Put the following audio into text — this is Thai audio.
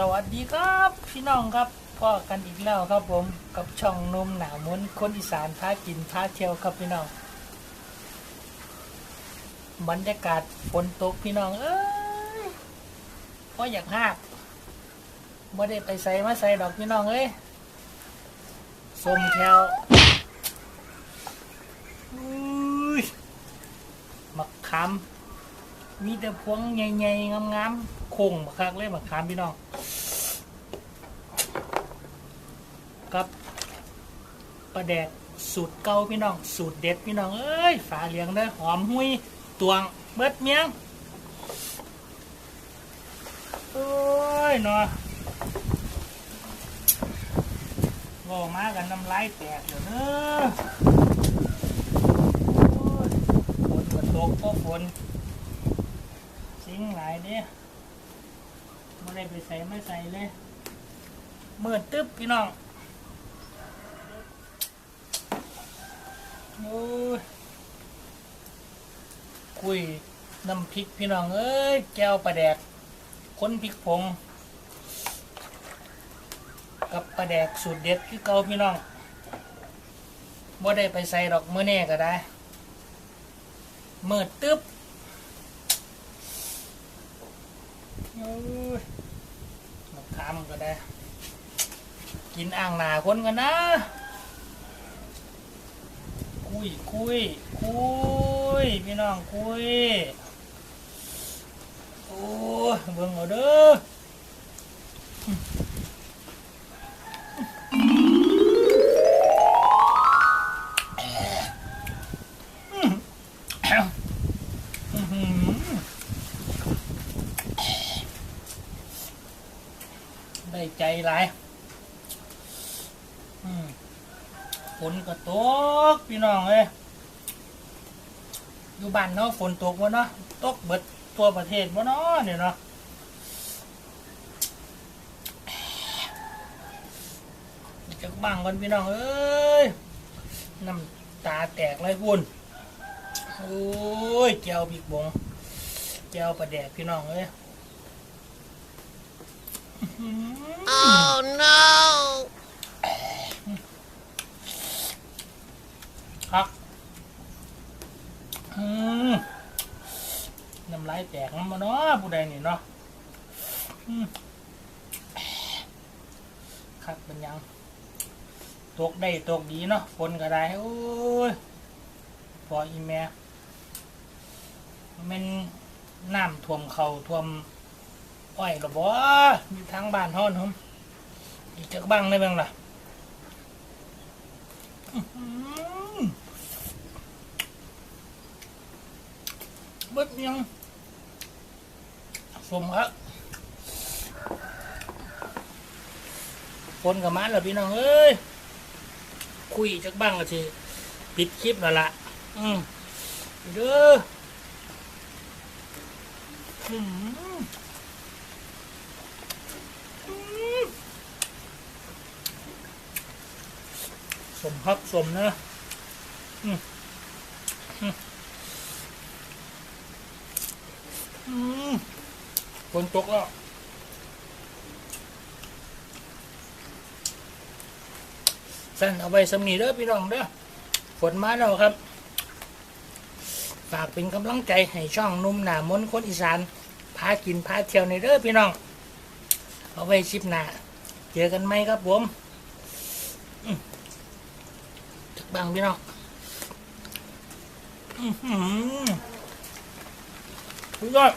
สวัสดีครับพี่น้องครับพ่อกันอีกแล้วครับผมกับช่องนมหนาวมนคนอีสานพากินพาเที่ยวครับพี่น้องบรรยากาศฝนตกพี่น้องเอ้ยพ่ออยากหักไม่ได้ไปใส่มาใส่ดอกพี่น้องเอ้ยสมแถวอุ้ยมักคำมี มีแต่พวงใหญ่ๆงามๆโค้งบักคักเลยบักขามพี่น้องกับปลาแดกสูตรเก่าพี่น้อง สูตรเด็ดพี่น้องเอ้ยฝาเหลียงเด้อหอมหุยตวงเบิดเมียงโอ้ยเนาะโง่มากันน้ำลายแตกเดี๋ยวเด้อโอ้ยฝนก็ตกก็ฝน สิงหลายเด้ไม่ได้ไปใส่ไม่ใส่เลยมืดตึ๊บพี่น้องโอ้ยคุยน้ำพริกพี่น้องเอ้ยแก้วปลาแดกค้นพริกผงกับปลาแดกสูตรเด็ดคือเก่าพี่น้องบ่ได้ไปใส่ดอกเมื่อแน่ก็ได้มืดตึ๊บ โอ้ยมาทำก็ได้ กินอ่างหนาคนกันนะ คุยคุยคุยพี่น้องคุย โอ้ยเบิ่งเอาเด้อ ได้ใจหลายฝนก็ตกพี่น้องเอ้ยอยู่บ้านเนาะฝนตกวะเนาะตกเบิดตัวประเทศวะเนาะเนี่ยเนาะจากบ้างกันพี่น้องเอ้ยน้ำตาแตกเลยพุ่นโอ้ยแก้วบิกบงแก้วประแดกพี่น้องเอ้ย Oh no! ครับอืมน้ำลายแตกมาเนาะผู้ใดนี่เนาะครับเป็นยัง ตกได้ตกดีเนาะฝนก็ได้ โอ้ยพออีแม่มันน้ำท่วมเขาท่วม อ้อยหรอบ่มีทางบ้านฮ้อนผมอีกจักบ้างได้บ้างล่ะอื้อหือเบิดยังสมครับฝนกับมาแล้วพี่น้องเอ้ยคุยจักบ้างก็สิปิดคลิปแล้วล่ะ อืมเด้ออื้อหืออื้อส มครับสมนะฝนตกแล้วสั่นเอาไว้สำนีเด้อพี่น้องเด้อฝนมาแล้วครับ ฝากเป็นกำลังใจให้ช่องนุ่มหนามนคนอีสาน พากินพาเที่ยวในเด้อพี่น้อง เอาไว้ชิปหนาเจอกันไหมครับผมอืมจัก บางพี่น้องอือหือสุดยอด